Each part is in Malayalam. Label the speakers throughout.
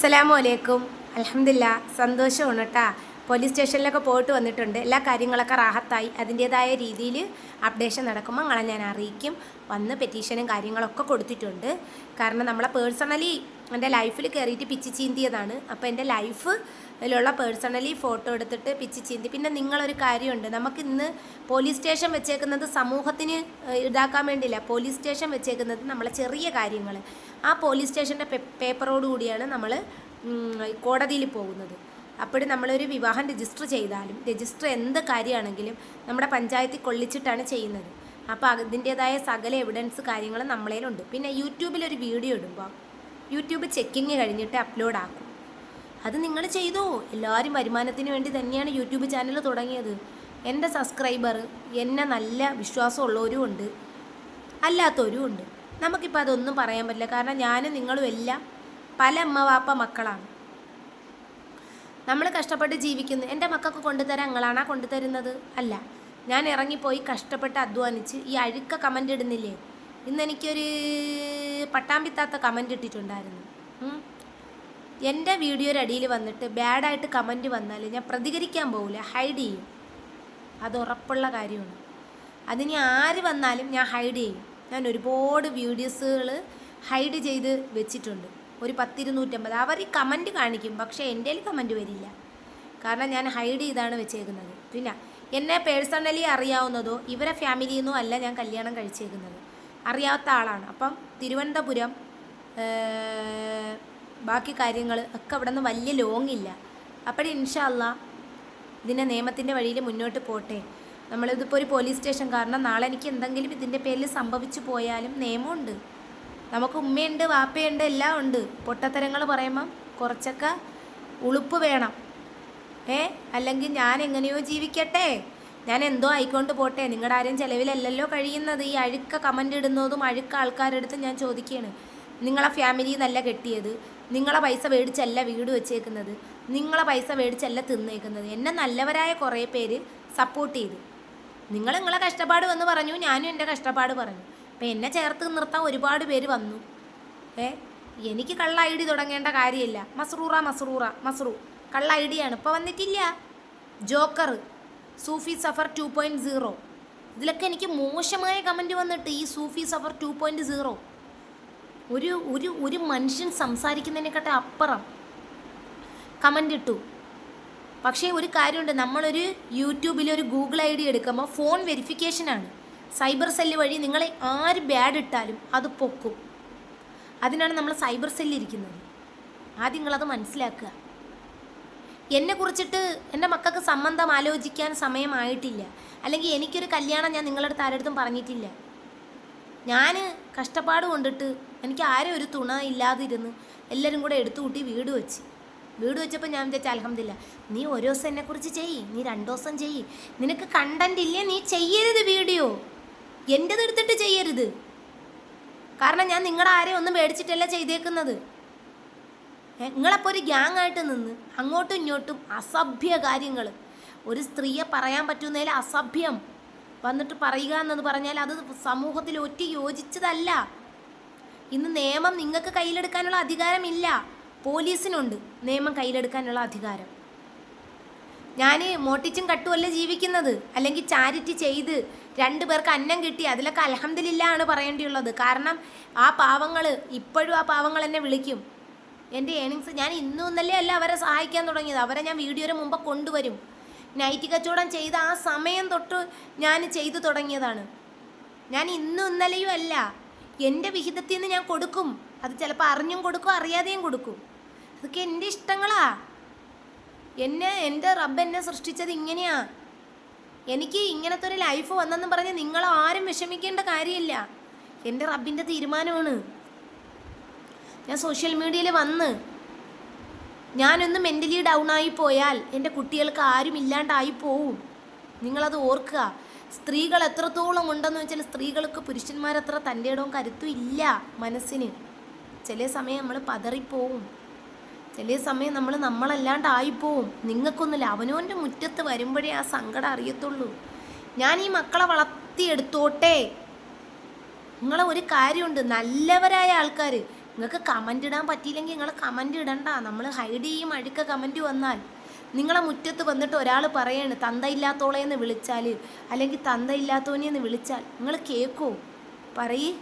Speaker 1: അസ്സലാമു അലൈക്കും. അലഹമില്ല സന്തോഷമാണ് കേട്ടാ പോലീസ് സ്റ്റേഷനിലൊക്കെ പോയിട്ട് വന്നിട്ടുണ്ട്. എല്ലാ കാര്യങ്ങളൊക്കെ റാഹത്തായി. അതിന്റേതായ രീതിയിൽ അപ്ഡേഷൻ നടക്കുമ്പോൾ നിങ്ങളെ ഞാൻ അറിയിക്കും. വന്ന് പെറ്റീഷനും കാര്യങ്ങളൊക്കെ കൊടുത്തിട്ടുണ്ട്. കാരണം നമ്മളെ പേഴ്സണലി എന്റെ ലൈഫിൽ കയറിയിട്ട് പിച്ച് ചീന്തിയതാണ്. അപ്പോൾ എന്റെ ലൈഫ് അതിലുള്ള പേഴ്സണലി ഫോട്ടോ എടുത്തിട്ട് പിച്ച് ചീന്തി. പിന്നെ നിങ്ങളൊരു കാര്യമുണ്ട്. നമുക്ക് ഇന്ന് പോലീസ് സ്റ്റേഷൻ വെച്ചേക്കുന്നത് സമൂഹത്തിന് ഇതാക്കാൻ വേണ്ടിയില്ല. പോലീസ് സ്റ്റേഷൻ വെച്ചേക്കുന്നത് നമ്മളെ ചെറിയ കാര്യങ്ങൾ. ആ പോലീസ് സ്റ്റേഷന്റെ പേപ്പറോട് കൂടിയാണ് നമ്മൾ കോടതിയിൽ പോകുന്നത്. അപ്പോൾ നമ്മളൊരു വിവാഹം രജിസ്റ്റർ ചെയ്താലും രജിസ്റ്റർ എന്ത് കാര്യമാണെങ്കിലും നമ്മുടെ പഞ്ചായത്തിൽ കൊള്ളിച്ചിട്ടാണ് ചെയ്യുന്നത്. അപ്പോൾ അതിന്റേതായ സകല എവിഡൻസ് കാര്യങ്ങളും നമ്മളേലുണ്ട്. പിന്നെ യൂട്യൂബിലൊരു വീഡിയോ ഇടുമ്പോൾ യൂട്യൂബ് ചെക്കിങ് കഴിഞ്ഞിട്ട് അപ്ലോഡ് ആക്കും. അത് നിങ്ങൾ ചെയ്തോ? എല്ലാവരും വരുമാനത്തിന് വേണ്ടി തന്നെയാണ് യൂട്യൂബ് ചാനൽ തുടങ്ങിയത്. എന്റെ സബ്സ്ക്രൈബർ എന്നെ നല്ല വിശ്വാസമുള്ളവരും ഉണ്ട്. അല്ലാത്തവരും ഉണ്ട്. നമുക്കിപ്പോൾ അതൊന്നും പറയാൻ പറ്റില്ല. കാരണം ഞാനും നിങ്ങളും എല്ലാം പല അമ്മ വാപ്പ മക്കളാണ്. നമ്മൾ കഷ്ടപ്പെട്ട് ജീവിക്കുന്നു. എന്റെ മക്കൾക്ക് കൊണ്ടുതരാൻ നിങ്ങളാണാ കൊണ്ടുതരുന്നത്? അല്ല. ഞാൻ ഇറങ്ങിപ്പോയി കഷ്ടപ്പെട്ട് അധ്വാനിച്ച് ഈ അഴുക്ക കമന്റ് ഇടുന്നില്ലേ? ഇന്ന് എനിക്കൊരു പട്ടാമ്പിത്താത്ത കമന്റ് ഇട്ടിട്ടുണ്ടായിരുന്നു. എന്റെ വീഡിയോയുടെ അടിയിൽ വന്നിട്ട് ബാഡായിട്ട് കമന്റ് വന്നാൽ ഞാൻ പ്രതികരിക്കാൻ പോകില്ല ഹൈഡ് ചെയ്യും. അത് ഉറപ്പുള്ള കാര്യമാണ്. അതിനി ആര് വന്നാലും ഞാൻ ഹൈഡ് ചെയ്യും. ഞാൻ ഒരുപാട് വീഡിയോസുകൾ ഹൈഡ് ചെയ്ത് വെച്ചിട്ടുണ്ട്. ഒരു പത്തിരുന്നൂറ്റമ്പത്. അവർ ഈ കമന്റ് കാണിക്കും. പക്ഷേ എന്റെ കമന്റ് വരില്ല. കാരണം ഞാൻ ഹൈഡ് ചെയ്താണ് വെച്ചേക്കുന്നത്. പിന്നെ എന്നെ പേഴ്സണലി അറിയാവുന്നതോ ഇവരെ ഫാമിലിയിൽ നിന്നോ അല്ല ഞാൻ കല്യാണം കഴിച്ചേക്കുന്നത്. അറിയാത്ത ആളാണ്. അപ്പം തിരുവനന്തപുരം ബാക്കി കാര്യങ്ങൾ ഒക്കെ അവിടെ നിന്ന് വലിയ ലോങ് ഇല്ല. അപ്പോൾ ഇൻഷാല്ല ഇതിന്റെ നിയമത്തിന്റെ വഴിയിൽ മുന്നോട്ട് പോട്ടെ. നമ്മളിതിപ്പോൾ ഒരു പോലീസ് സ്റ്റേഷൻ കാരണം നാളെ എനിക്ക് എന്തെങ്കിലും ഇതിന്റെ പേരിൽ സംഭവിച്ചു പോയാലും നിയമമുണ്ട്. നമുക്ക് ഉമ്മയുണ്ട് വാപ്പയുണ്ട് എല്ലാം ഉണ്ട്. പൊട്ടത്തരങ്ങൾ പറയുമ്പം കുറച്ചൊക്കെ ഉളുപ്പ് വേണം. ഏ? അല്ലെങ്കിൽ ഞാൻ എങ്ങനെയോ ജീവിക്കട്ടെ. ഞാൻ എന്തോ ആയിക്കൊണ്ട് പോട്ടെ. നിങ്ങളുടെ ആരും ചിലവിലല്ലല്ലോ കഴിയുന്നത്. ഈ അഴുക്ക കമന്റ് ഇടുന്നതും അഴുക്ക ആൾക്കാരെടുത്ത് ഞാൻ ചോദിക്കുകയാണ് നിങ്ങളെ ഫാമിലി നല്ല കെട്ടിയത്. നിങ്ങളെ പൈസ മേടിച്ചല്ല വീട് വെച്ചേക്കുന്നത്. നിങ്ങളെ പൈസ മേടിച്ചല്ല തിന്നേക്കുന്നത്. എന്നെ നല്ലവരായ കുറേ പേര് സപ്പോർട്ട് ചെയ്തു. നിങ്ങൾ നിങ്ങളെ കഷ്ടപ്പാട് വന്ന് പറഞ്ഞു ഞാനും എന്റെ കഷ്ടപ്പാട് പറഞ്ഞു. അപ്പം എന്നെ ചേർത്ത് നിർത്താൻ ഒരുപാട് പേര് വന്നു. ഏ? എനിക്ക് കള്ള ഐ ഡി തുടങ്ങേണ്ട കാര്യമില്ല. മസ്റൂറ മസ്റൂറ മസ്റൂ. കള്ള ഐ ഡിയാണ് ഇപ്പോൾ വന്നിട്ടില്ല. Joker Sufi Safar two point zero ഇതിലൊക്കെ എനിക്ക് മോശമായ കമന്റ് വന്നിട്ട് ഈ Sufi Safar two point zero ഒരു ഒരു ഒരു മനുഷ്യൻ സംസാരിക്കുന്നതിനെക്കാട്ടെ അപ്പുറം കമന്റ് ഇട്ടു. പക്ഷേ ഒരു കാര്യമുണ്ട് നമ്മളൊരു യൂട്യൂബിൽ ഒരു ഗൂഗിൾ ഐ ഡി എടുക്കുമ്പോൾ ഫോൺ വെരിഫിക്കേഷനാണ് സൈബർ സെല്ല് വഴി നിങ്ങളെ ആര് ബാഡ് ഇട്ടാലും അത് പൊക്കും. അതിനാണ് നമ്മൾ സൈബർ സെല്ല് ഇരിക്കുന്നത്. ആദ്യം നിങ്ങളത് മനസ്സിലാക്കുക. എന്നെ കുറിച്ചിട്ട് എന്റെ മക്കൾക്ക് സംബന്ധം ആലോചിക്കാൻ സമയമായിട്ടില്ല അല്ലെങ്കിൽ എനിക്കൊരു കല്യാണം ഞാൻ നിങ്ങളുടെ അടുത്ത് ആരടുത്തും പറഞ്ഞിട്ടില്ല. ഞാൻ കഷ്ടപ്പാട് കൊണ്ടിട്ട് എനിക്ക് ആരും ഒരു തുണ ഇല്ലാതിരുന്ന് എല്ലാവരും കൂടെ എടുത്തു കൂട്ടി വീട് വെച്ച്. വീട് വെച്ചപ്പോൾ ഞാൻ വിചാരിച്ച അലഹമില്ല നീ ഒരു ദിവസം എന്നെക്കുറിച്ച് ചെയ്യ് നീ രണ്ടു ദിവസം ചെയ്യ്. നിനക്ക് കണ്ടന്റ് ഇല്ലേ നീ ചെയ്യരുത് വീഡിയോ എന്റെത് എടുത്തിട്ട് ചെയ്യരുത്. കാരണം ഞാൻ നിങ്ങളുടെ ആരെയും ഒന്നും മേടിച്ചിട്ടല്ല ചെയ്തേക്കുന്നത്. നിങ്ങളപ്പോൾ ഒരു ഗ്യാങ് ആയിട്ട് നിന്ന് അങ്ങോട്ടും ഇങ്ങോട്ടും അസഭ്യ കാര്യങ്ങൾ. ഒരു സ്ത്രീയെ പറയാൻ പറ്റുന്നതിൽ അസഭ്യം വന്നിട്ട് പറയുക എന്നത് പറഞ്ഞാൽ അത് സമൂഹത്തിൽ ഒറ്റ യോജിച്ചതല്ല. ഇന്ന് നിയമം നിങ്ങൾക്ക് കയ്യിലെടുക്കാനുള്ള അധികാരമില്ല. പോലീസിനുണ്ട് നിയമം കയ്യിലെടുക്കാനുള്ള അധികാരം. ഞാൻ മോട്ടിച്ചും കട്ടുമല്ല ജീവിക്കുന്നത്. അല്ലെങ്കിൽ ചാരിറ്റി ചെയ്ത് രണ്ടു പേർക്ക് അന്നം കിട്ടി അതിലൊക്കെ അലഹമില്ല ആണ് പറയേണ്ടിയുള്ളത്. കാരണം ആ പാവങ്ങൾ ഇപ്പോഴും ആ പാവങ്ങൾ എന്നെ വിളിക്കും. എന്റെ ഏണിങ്സ് ഞാൻ ഇന്നും ഇന്നലെ അല്ല അവരെ സഹായിക്കാൻ തുടങ്ങിയത്. അവരെ ഞാൻ വീഡിയോയുടെ മുമ്പ് കൊണ്ടുവരും. നൈറ്റ് കച്ചവടം ചെയ്ത ആ സമയം തൊട്ട് ഞാൻ ചെയ്തു തുടങ്ങിയതാണ്. ഞാൻ ഇന്നും ഇന്നലെയും അല്ല എന്റെ വിഹിതത്തിൽ നിന്ന് ഞാൻ കൊടുക്കും. അത് ചിലപ്പോൾ അറിഞ്ഞും കൊടുക്കും അറിയാതെയും കൊടുക്കും. അതൊക്കെ എന്റെ ഇഷ്ടങ്ങളാ. എന്നെ എന്റെ റബ്ബ് എന്നെ സൃഷ്ടിച്ചത് ഇങ്ങനെയാ. എനിക്ക് ഇങ്ങനത്തെ ഒരു ലൈഫ് വന്നെന്ന് പറഞ്ഞ് നിങ്ങൾ ആരും വിഷമിക്കേണ്ട കാര്യമില്ല. എന്റെ റബ്ബിന്റെ തീരുമാനമാണ്. ഞാൻ സോഷ്യൽ മീഡിയയിൽ വന്ന് ഞാനൊന്ന് മെന്റലി ഡൗൺ ആയി പോയാൽ എന്റെ കുട്ടികൾക്ക് ആരും ഇല്ലാണ്ടായി പോവും. നിങ്ങളത് ഓർക്കുക. സ്ത്രീകൾ എത്രത്തോളം ഉണ്ടെന്ന് വെച്ചാൽ സ്ത്രീകൾക്ക് പുരുഷന്മാരത്ര തന്റെ ഇടവും കരുത്തും ഇല്ല മനസ്സിന്. ചില സമയം നമ്മൾ പതറിപ്പോവും. ചില സമയം നമ്മൾ നമ്മളല്ലാണ്ടായിപ്പോവും. നിങ്ങൾക്കൊന്നുമില്ല. അവനോന്റെ മുറ്റത്ത് വരുമ്പോഴേ ആ സങ്കടം അറിയത്തുള്ളൂ. ഞാൻ ഈ മക്കളെ വളർത്തിയെടുത്തോട്ടെ. നിങ്ങളെ ഒരു കാര്യമുണ്ട്. നല്ലവരായ ആൾക്കാർ നിങ്ങൾക്ക് കമന്റ് ഇടാൻ പറ്റിയില്ലെങ്കിൽ നിങ്ങൾ കമന്റ് ഇടണ്ട. നമ്മൾ ഹൈഡ് ചെയ്യും അഴുക്ക കമന്റ് വന്നാൽ. നിങ്ങളെ മുറ്റത്ത് വന്നിട്ട് ഒരാൾ പറയാണ് തന്തയില്ലാത്തോളെന്ന് വിളിച്ചാൽ അല്ലെങ്കിൽ തന്തയില്ലാത്തോനെന്ന് വിളിച്ചാൽ നിങ്ങൾ കേൾക്കോ പറയ്.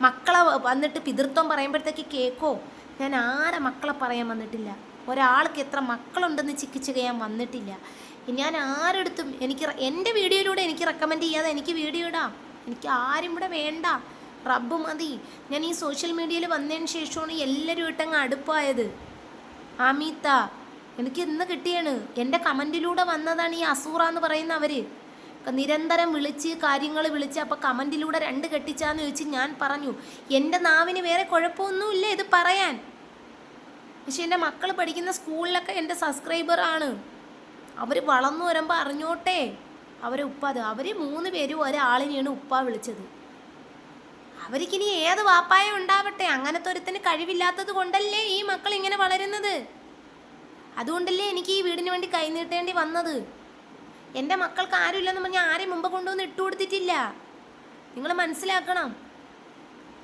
Speaker 1: മക്കളെ വന്നിട്ട് പിതൃത്വം പറയുമ്പോഴത്തേക്ക് കേൾക്കോ ഞാൻ ആരെ മക്കളെ പറയാൻ വന്നിട്ടില്ല? ഒരാൾക്ക് എത്ര മക്കളുണ്ടെന്ന് ചിക്കിച്ച് ചെയ്യാൻ വന്നിട്ടില്ല. ഞാൻ ആരെടുത്തും എനിക്ക് എന്റെ വീഡിയോയിലൂടെ എനിക്ക് റെക്കമെൻഡ് ചെയ്യാതെ എനിക്ക് വീഡിയോ ഇടാം. എനിക്ക് ആരും ഇവിടെ വേണ്ട. റബ്ബ് മതി. ഞാൻ ഈ സോഷ്യൽ മീഡിയയിൽ വന്നതിന് ശേഷമാണ് എല്ലാവരും ഇട്ടങ്ങ് അടുപ്പായത്. അമിത എനിക്ക് ഇന്ന് കിട്ടിയാണ്. എന്റെ കമന്റിലൂടെ വന്നതാണ് ഈ അസൂറ എന്ന് പറയുന്ന അവർ നിരന്തരം വിളിച്ച് കാര്യങ്ങൾ വിളിച്ച് അപ്പോൾ കമന്റിലൂടെ രണ്ട് കെട്ടിച്ചാന്ന് ചോദിച്ച് ഞാൻ പറഞ്ഞു എന്റെ നാവിന് വേറെ കുഴപ്പമൊന്നുമില്ല ഇത് പറയാൻ. പക്ഷെ എന്റെ മക്കൾ പഠിക്കുന്ന സ്കൂളിലൊക്കെ എന്റെ സബ്സ്ക്രൈബറാണ് അവർ വളർന്നു വരുമ്പോൾ അറിഞ്ഞോട്ടെ. അവരെ ഉപ്പ അത് അവർ മൂന്ന് പേരും ഒരാളിനെയാണ് ഉപ്പ വിളിച്ചത്. അവർക്കിനി ഏത് വാപ്പായ ഉണ്ടാവട്ടെ? അങ്ങനത്തെ ഒരുത്തിന് കഴിവില്ലാത്തത് കൊണ്ടല്ലേ ഈ മക്കൾ ഇങ്ങനെ വളരുന്നത്? അതുകൊണ്ടല്ലേ എനിക്ക് ഈ വീടിന് വേണ്ടി കൈനീട്ടേണ്ടി വന്നത്? എന്റെ മക്കൾക്ക് ആരുമില്ലെന്ന് പറഞ്ഞാൽ ആരെയും മുമ്പ് കൊണ്ടുവന്ന് ഇട്ടു കൊടുത്തിട്ടില്ല. നിങ്ങൾ മനസ്സിലാക്കണം.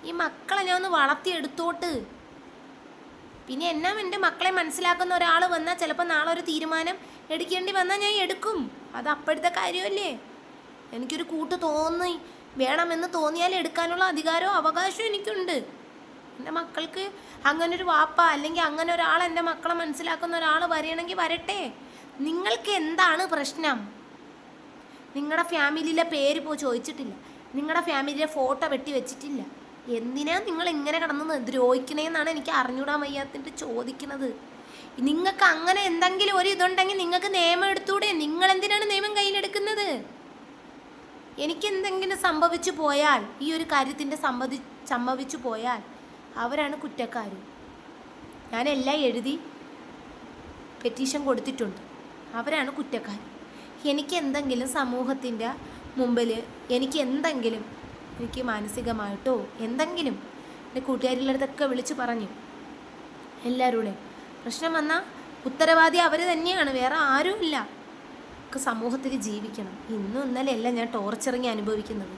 Speaker 1: ഈ മക്കളെ ഞാൻ ഒന്ന് വളർത്തിയെടുത്തോട്ട് പിന്നെ എന്നാ എന്റെ മക്കളെ മനസ്സിലാക്കുന്ന ഒരാൾ വന്നാൽ ചിലപ്പോൾ നാളെ ഒരു തീരുമാനം എടുക്കേണ്ടി വന്നാൽ ഞാൻ എടുക്കും. അത് അപ്പോഴത്തെ കാര്യമല്ലേ? എനിക്കൊരു കൂട്ട് തോന്നി വേണമെന്ന് തോന്നിയാൽ എടുക്കാനുള്ള അധികാരവും അവകാശവും എനിക്കുണ്ട്. എന്റെ മക്കൾക്ക് അങ്ങനെ ഒരു വാപ്പ അല്ലെങ്കിൽ അങ്ങനെ ഒരാൾ എന്റെ മക്കളെ മനസ്സിലാക്കുന്ന ഒരാൾ വരണമെങ്കിൽ വരട്ടെ. നിങ്ങൾക്ക് എന്താണ് പ്രശ്നം? നിങ്ങളുടെ ഫാമിലിയിലെ പേര് പോ ചോദിച്ചിട്ടില്ല. നിങ്ങളുടെ ഫാമിലിയിലെ ഫോട്ടോ വെട്ടി വെച്ചിട്ടില്ല. എന്തിനാ നിങ്ങൾ ഇങ്ങനെ കിടന്ന് ദ്രോഹിക്കണേന്നാണ് എനിക്ക് അറിഞ്ഞൂടാൻ വയ്യാത്തിട്ട് ചോദിക്കുന്നത്. നിങ്ങൾക്ക് അങ്ങനെ എന്തെങ്കിലും ഒരു ഇതുണ്ടെങ്കിൽ നിങ്ങൾക്ക് നിയമം എടുത്തൂടെ? നിങ്ങൾ എന്തിനാണ് നിയമം കയ്യിലെടുക്കുന്നത്? എനിക്ക് എന്തെങ്കിലും സംഭവിച്ചു പോയാൽ ഈ ഒരു കാര്യത്തിന്റെ സംഭവി സംഭവിച്ചു പോയാൽ അവരാണ് കുറ്റക്കാർ ഞാനെല്ലാം എഴുതി പെറ്റീഷൻ കൊടുത്തിട്ടുണ്ട്. അവരാണ് കുറ്റക്കാർ എനിക്ക് എന്തെങ്കിലും സമൂഹത്തിന്റെ മുമ്പിൽ എനിക്ക് എന്തെങ്കിലും എനിക്ക് മാനസികമായിട്ടോ എന്തെങ്കിലും എന്റെ കൂട്ടുകാരിലടുത്തൊക്കെ വിളിച്ച് പറഞ്ഞു എല്ലാവരുടെ പ്രശ്നം വന്നാൽ ഉത്തരവാദി അവർ തന്നെയാണ്. വേറെ ആരുമില്ല. സമൂഹത്തിൽ ജീവിക്കണം. ഇന്നും ഇന്നലെയല്ല ഞാൻ ടോർച്ചറിങ് അനുഭവിക്കുന്നത്.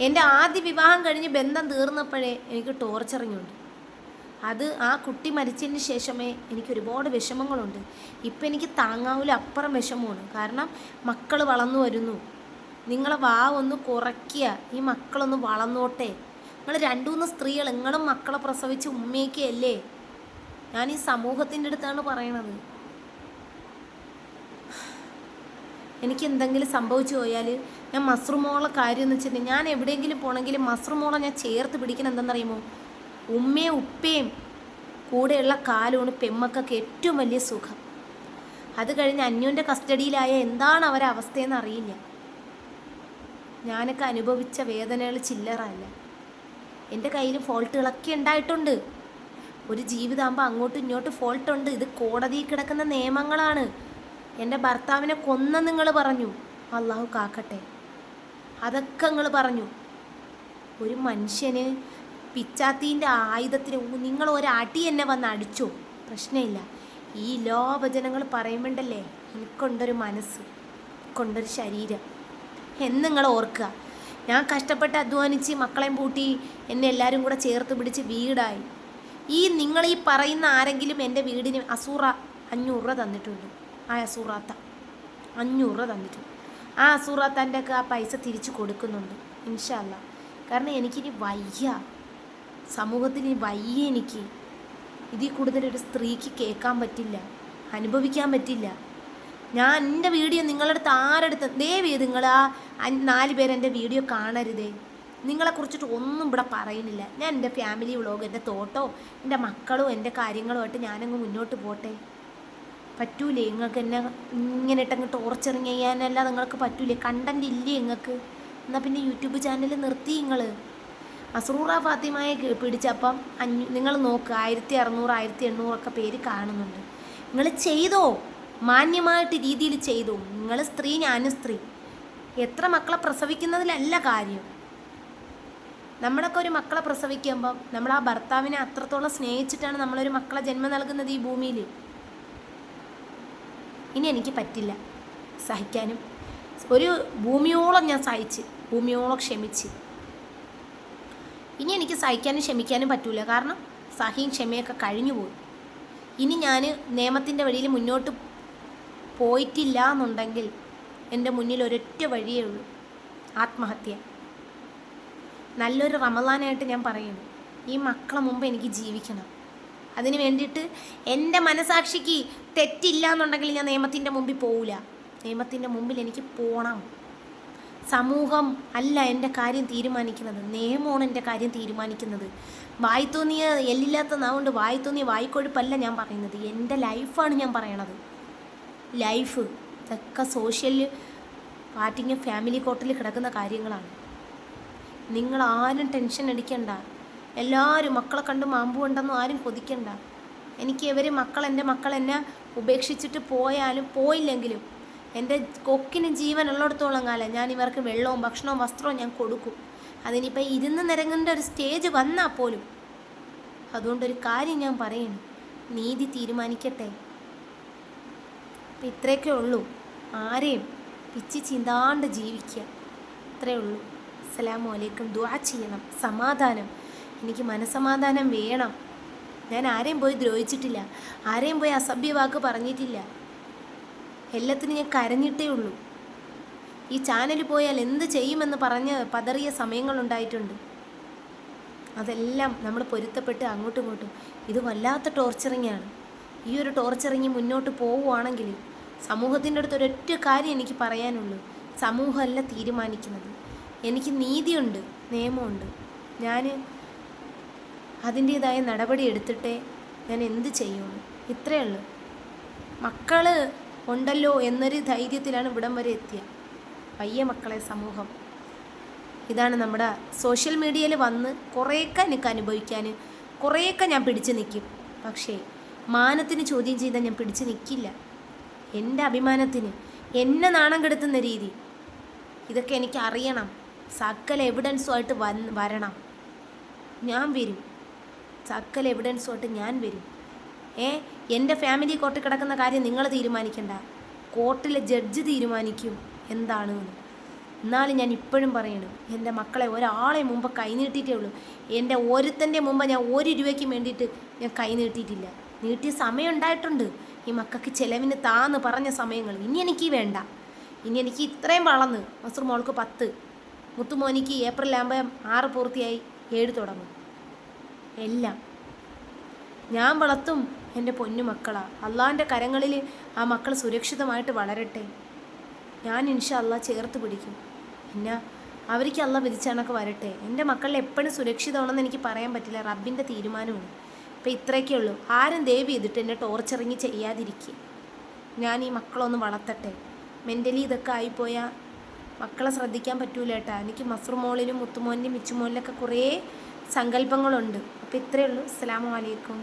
Speaker 1: എന്റെ ആദ്യ വിവാഹം കഴിഞ്ഞ് ബന്ധം തീർന്നപ്പോഴേ എനിക്ക് ടോർച്ചറിങ്ങുണ്ട്. അത് ആ കുട്ടി മരിച്ചതിന് ശേഷമേ എനിക്ക് ഒരുപാട് വിഷമങ്ങളുണ്ട്. ഇപ്പം എനിക്ക് താങ്ങാവൂല അപ്പുറം വിഷമമാണ്. കാരണം മക്കൾ വളർന്നു വരുന്നു. നിങ്ങളെ വാ ഒന്ന് കുറയ്ക്കുക. ഈ മക്കളൊന്ന് വളർന്നോട്ടെ. നിങ്ങൾ രണ്ടു മൂന്ന് സ്ത്രീകൾ നിങ്ങളും മക്കളെ പ്രസവിച്ച് ഉമ്മയൊക്കെയല്ലേ ഞാൻ ഈ സമൂഹത്തിന്റെ അടുത്താണ് പറയണത്. എനിക്ക് എന്തെങ്കിലും സംഭവിച്ചു പോയാൽ ഞാൻ മസ്റുമോളെ കാര്യം എന്ന് വെച്ചിട്ടുണ്ടെങ്കിൽ ഞാൻ എവിടെയെങ്കിലും പോകണമെങ്കിൽ മസ്റുമോളെ ഞാൻ ചേർത്ത് പിടിക്കണം എന്തെന്നറിയുമോ? ഉമ്മയും ഉപ്പയും കൂടെയുള്ള കാലമാണ് പെമ്മക്കൊക്കെ ഏറ്റവും വലിയ സുഖം. അത് കഴിഞ്ഞ് അന്യോന്റെ കസ്റ്റഡിയിലായ എന്താണ് അവരെ അവസ്ഥയെന്ന് അറിയില്ല. ഞാനൊക്കെ അനുഭവിച്ച വേദനകൾ ചില്ലറല്ല എന്റെ കയ്യിൽ ഫോൾട്ടുകളൊക്കെ ഉണ്ടായിട്ടുണ്ട്. ഒരു ജീവിതമാകുമ്പോൾ അങ്ങോട്ടും ഇങ്ങോട്ടും ഫോൾട്ടുണ്ട്. ഇത് കോടതിയിൽ കിടക്കുന്ന നിയമങ്ങളാണ്. എന്റെ ഭർത്താവിനെ കൊന്ന നിങ്ങൾ പറഞ്ഞു. അള്ളാഹു കാക്കട്ടെ. അതൊക്കെ നിങ്ങൾ പറഞ്ഞു. ഒരു മനുഷ്യന് പിച്ചാത്തീന്റെ ആയുധത്തിന് നിങ്ങൾ ഒരടി എന്നെ വന്ന് അടിച്ചോ? പ്രശ്നമില്ല. ഈ ലോകജനങ്ങൾ പറയുമ്പോണ്ടല്ലേ? എനിക്കുണ്ടൊരു മനസ്സ് കൊണ്ടൊരു ശരീരം. എന്ന് നിങ്ങൾ ഓർക്കുക. ഞാൻ കഷ്ടപ്പെട്ട് അധ്വാനിച്ച് മക്കളെയും പൂട്ടി എന്നെ എല്ലാവരും കൂടെ ചേർത്ത് പിടിച്ച് വീടായി. ഈ നിങ്ങൾ ഈ പറയുന്ന ആരെങ്കിലും എന്റെ വീടിന് അസൂറ അഞ്ഞൂറ് രൂപ തന്നിട്ടുണ്ട്. ആ അസൂറാത്ത അഞ്ഞൂറ് തന്നിട്ടുണ്ട്. ആ അസൂറാത്താന്റെ ഒക്കെ ആ പൈസ തിരിച്ചു കൊടുക്കുന്നുണ്ട്. ഇൻഷല്ല കാരണം എനിക്കിനി വയ്യ. സമൂഹത്തിൽ ഇനി വയ്യ എനിക്ക്. ഇതിൽ കൂടുതൽ ഒരു സ്ത്രീക്ക് കേൾക്കാൻ പറ്റില്ല. അനുഭവിക്കാൻ പറ്റില്ല. ഞാൻ എന്റെ വീഡിയോ നിങ്ങളടുത്ത് ആരെടുത്ത് ചെയ്ത് നിങ്ങൾ ആ നാല് പേര് എന്റെ വീഡിയോ കാണരുതേ. നിങ്ങളെ കുറിച്ചിട്ട് ഒന്നും ഇവിടെ പറയുന്നില്ല. ഞാൻ എന്റെ ഫാമിലി വ്ളോഗ് എന്റെ തോട്ടോ എന്റെ മക്കളോ എന്റെ കാര്യങ്ങളുമായിട്ട് ഞാനങ്ങ് മുന്നോട്ട് പോട്ടെ. പറ്റൂലേ നിങ്ങൾക്ക് എന്നെ ഇങ്ങനെ ഇട്ടങ്ങ് ടോർച്ചറിങ് ചെയ്യാനല്ല നിങ്ങൾക്ക് പറ്റൂലേ കണ്ടന്റ് ഇല്ലേ നിങ്ങൾക്ക് എന്നാൽ പിന്നെ യൂട്യൂബ് ചാനൽ നിർത്തി നിങ്ങൾ അസ്രൂറ ഫാത്തിമയെ പിടിച്ചപ്പം അഞ്ഞൂ നിങ്ങൾ നോക്ക് ആയിരത്തി അറുന്നൂറ് ആയിരത്തി എണ്ണൂറൊക്കെ പേര് കാണുന്നുണ്ട്. നിങ്ങൾ ചെയ്തോ? മാന്യമായിട്ട് രീതിയിൽ ചെയ്തോ? നിങ്ങൾ സ്ത്രീ ഞാനും സ്ത്രീ. എത്ര മക്കളെ പ്രസവിക്കുന്നതിലല്ല കാര്യം. നമ്മളൊക്കെ ഒരു മക്കളെ പ്രസവിക്കുമ്പം നമ്മൾ ആ ഭർത്താവിനെ അത്രത്തോളം സ്നേഹിച്ചിട്ടാണ് നമ്മളൊരു മക്കളെ ജന്മം നൽകുന്നത് ഈ ഭൂമിയിൽ ഇനി എനിക്ക് പറ്റില്ല. സഹിക്കാനും. ഒരു ഭൂമിയോളം ഞാൻ സഹിച്ച് ഭൂമിയോളം ക്ഷമിച്ച്. ഇനി എനിക്ക് സഹിക്കാനും ക്ഷമിക്കാനും പറ്റൂല. കാരണം സഹിയും ക്ഷമയൊക്കെ കഴിഞ്ഞു പോയി. ഇനി ഞാൻ നിയമത്തിന്റെ വഴിയിൽ മുന്നോട്ട് പോയിട്ടില്ല എന്നുണ്ടെങ്കിൽ എന്റെ മുന്നിൽ ഒരൊറ്റ വഴിയേ ഉള്ളൂ. ആത്മഹത്യ. നല്ലൊരു റമദാനായിട്ട് ഞാൻ പറയുന്നു. ഈ മക്കളെ മുമ്പ് എനിക്ക് ജീവിക്കണം. അതിന് വേണ്ടിയിട്ട് എന്റെ മനസാക്ഷിക്ക് തെറ്റില്ല എന്നുണ്ടെങ്കിൽ ഞാൻ നിയമത്തിന്റെ മുമ്പിൽ പോവില്ല നിയമത്തിന്റെ മുമ്പിൽ എനിക്ക് പോകണം സമൂഹം അല്ല എന്റെ കാര്യം തീരുമാനിക്കുന്നത്. നിയമമാണ് എന്റെ കാര്യം തീരുമാനിക്കുന്നത്. വായി തോന്നിയ എല്ലില്ലാത്ത നാവുകൊണ്ട് വായി തോന്നിയ വായിക്കൊഴുപ്പല്ല ഞാൻ പറയുന്നത്. എന്റെ ലൈഫാണ് ഞാൻ പറയണത്. ലൈഫ് ഇതൊക്കെ സോഷ്യൽ പാർട്ടിങ് ഫാമിലി കോർട്ടിൽ കിടക്കുന്ന കാര്യങ്ങളാണ്. നിങ്ങൾ ആരും ടെൻഷൻ അടിക്കണ്ട. എല്ലാവരും മക്കളെ കണ്ട് മാമ്പു ഉണ്ടെന്നും ആരും കൊതിക്കണ്ട. എനിക്ക് ഇവർ മക്കൾ എന്റെ മക്കൾ എന്നെ ഉപേക്ഷിച്ചിട്ട് പോയാലും പോയില്ലെങ്കിലും എന്റെ കൊക്കിന് ജീവൻ ഉള്ളിടത്തോളം കാലം ഞാൻ ഇവർക്ക് വെള്ളവും ഭക്ഷണവും വസ്ത്രവും ഞാൻ കൊടുക്കും. അതിനിപ്പോൾ ഇരുന്ന് നിരങ്ങേണ്ട ഒരു സ്റ്റേജ് വന്നാൽ പോലും. അതുകൊണ്ടൊരു കാര്യം ഞാൻ പറയുന്നു നീതി തീരുമാനിക്കട്ടെ. ഇത്രയൊക്കെ ഉള്ളൂ. ആരെയും പിച്ചി ചിന്താണ്ട് ജീവിക്കുക. ഇത്രയേ ഉള്ളൂ. അസ്സലാമു അലൈക്കും. ദുആ ചെയ്യണം. സമാധാനം. എനിക്ക് മനസമാധാനം വേണം. ഞാൻ ആരെയും പോയി ദ്രോഹിച്ചിട്ടില്ല. ആരെയും പോയി അസഭ്യവാക്ക് പറഞ്ഞിട്ടില്ല. എല്ലാത്തിനും ഞാൻ കരഞ്ഞിട്ടേ ഉള്ളൂ. ഈ ചാനൽ പോയാൽ എന്ത് ചെയ്യുമെന്ന് പറഞ്ഞ് പതറിയ സമയങ്ങളുണ്ടായിട്ടുണ്ട് അതെല്ലാം നമ്മൾ പൊരുത്തപ്പെട്ട് അങ്ങോട്ടും ഇങ്ങോട്ടും. ഇത് വല്ലാത്ത ടോർച്ചറിങ്ങാണ് ഈ ഒരു ടോർച്ചറിങ് മുന്നോട്ട് പോവുകയാണെങ്കിൽ സമൂഹത്തിന്റെ അടുത്ത് ഒരൊറ്റ കാര്യം എനിക്ക് പറയാനുള്ളൂ. സമൂഹമല്ല തീരുമാനിക്കുന്നത്. എനിക്ക് നീതിയുണ്ട് നിയമമുണ്ട്. ഞാൻ അതിന്റേതായ നടപടി എടുത്തിട്ടേ ഞാൻ എന്ത് ചെയ്യും? ഇത്രയേ ഉള്ളൂ. മക്കൾ ഉണ്ടല്ലോ എന്നൊരു ധൈര്യത്തിലാണ് ഇവിടം വരെ എത്തിയ. പയ്യ മക്കളെ സമൂഹം. ഇതാണ് നമ്മുടെ സോഷ്യൽ മീഡിയയിൽ വന്ന് കുറേയൊക്കെ എനിക്ക് അനുഭവിക്കാൻ കുറേയൊക്കെ ഞാൻ പിടിച്ചു നിൽക്കും. പക്ഷേ മാനത്തിന് ചോദ്യം ചെയ്താൽ ഞാൻ പിടിച്ചു നിൽക്കില്ല. എന്റെ അഭിമാനത്തിന് എന്നെ നാണം കെടുത്തുന്ന രീതി. ഇതൊക്കെ എനിക്ക് അറിയണം. സകല എവിഡൻസുമായിട്ട് വന്ന് വരണം. ഞാൻ വരും. സകല എവിഡൻസുമായിട്ട് ഞാൻ വരും. ഏ എന്റെ ഫാമിലി കോർട്ടിൽ കിടക്കുന്ന കാര്യം നിങ്ങൾ തീരുമാനിക്കണ്ട. കോർട്ടിലെ ജഡ്ജ് തീരുമാനിക്കും. എന്താണ് എന്ന്. എന്നാലും ഞാൻ ഇപ്പോഴും പറയണം എന്റെ മക്കളെ ഒരാളെ മുമ്പ് കൈ നീട്ടിയിട്ടേ ഉള്ളൂ. എന്റെ ഒരുത്തന്റെ മുമ്പ് ഞാൻ ഒരു രൂപയ്ക്ക് വേണ്ടിയിട്ട് ഞാൻ കൈ നീട്ടിയിട്ടില്ല. നീട്ടിയ സമയം ഉണ്ടായിട്ടുണ്ട്. ഈ മക്കൾക്ക് ചിലവിന് താന്ന് പറഞ്ഞ സമയങ്ങൾ ഇനി എനിക്ക് വേണ്ട. ഇനി എനിക്ക് ഇത്രയും വളർന്ന്. മസൂർ മോൾക്ക് പത്ത്. മുത്തുമോനിക്ക് ഏപ്രിൽ ആകുമ്പോൾ ആറ് പൂർത്തിയായി ഏഴ് തുടങ്ങും. എല്ലാം. ഞാൻ വളർത്തും എന്റെ പൊന്നു മക്കളാ. അള്ളാന്റെ കരങ്ങളിൽ ആ മക്കൾ സുരക്ഷിതമായിട്ട് വളരട്ടെ. ഞാൻ ഇൻഷാ അള്ളാ ചേർത്ത് പിടിക്കും. പിന്നെ അവർക്ക് അള്ള വിധിച്ചണക്ക് വരട്ടെ. എന്റെ മക്കളിൽ എപ്പോഴും സുരക്ഷിതമാണെന്ന് എനിക്ക് പറയാൻ പറ്റില്ല. റബ്ബിന്റെ തീരുമാനമാണ്. അപ്പം ഇത്രയൊക്കെ ഉള്ളൂ. ആരും ദയവ് ചെയ്തിട്ട് എന്നെ ടോർച്ചറിങ് ചെയ്യാതിരിക്കുക ഞാൻ ഈ മക്കളൊന്ന് വളർത്തട്ടെ. മെന്റലി ഇതൊക്കെ ആയിപ്പോയാൽ മക്കളെ ശ്രദ്ധിക്കാൻ പറ്റൂല കേട്ടാ. എനിക്ക് മസ്റുമോളിലും മുത്തുമോന്റെയും മിച്ചുമോനിലൊക്കെ കുറേ സങ്കല്പങ്ങളുണ്ട്. അപ്പോൾ ഇത്രയേ ഉള്ളൂ. അസ്സാം വലൈക്കും